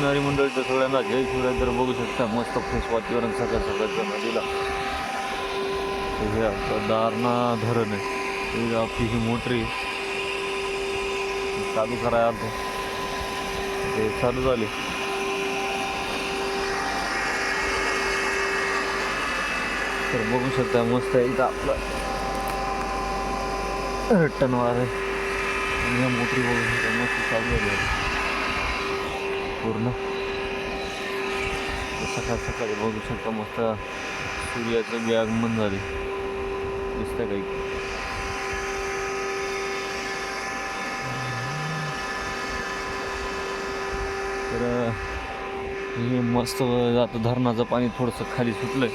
असणारी मंडळीचं सगळ्यांना जय शिवराय. तर बघू शकता मस्त फ्रेश वातावरण सकाळ सकाळचं नदीला. तर हे आपलं दारणा धरण आहे. ही आपली ही मोटरी चालू करायला आलो ते चालू झाले. तर बघू शकता मस्त आहे इथं आपलं. टनवार आहे. आणि या मोटरी बघू शकता मस्त चालू झाली पूर्ण. सकाळ सकाळी बघू शकता मस्त सूर्याचं बी आगमन झाले दिसतं काही. तर हे मस्त आता धरणाचं पाणी थोडंसं खाली सुटलंय.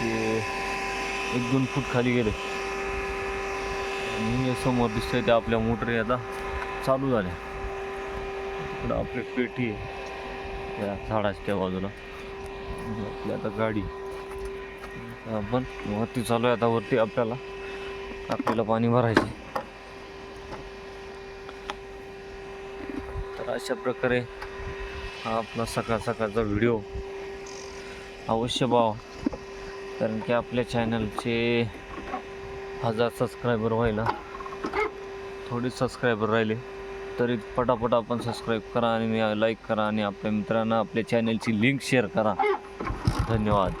ते एक दोन फूट खाली गेले. आणि हे समोर दिसतंय ते आपल्या मोटरी आता चालू झाल्या. इकडं आपली पेटी आहे. त्या झाडाच्या बाजूला. आपली आता गाडी. आपण वरती चालू आहे आता वरती आपल्याला. आपल्याला पाणी भरायचे. तर अशा प्रकारे हा आपला सकाळ सकाळचा व्हिडिओ. अवश्य पाहा. कारण की आपल्या चॅनलचे हजार सबस्क्रायबर व्हायला. थोडे सबस्क्रायबर राहिले. तरी पटापट आपण सबस्क्राईब करा आणि लाईक करा आणि आपल्या मित्रांना आपल्या चॅनलची लिंक शेअर करा. धन्यवाद.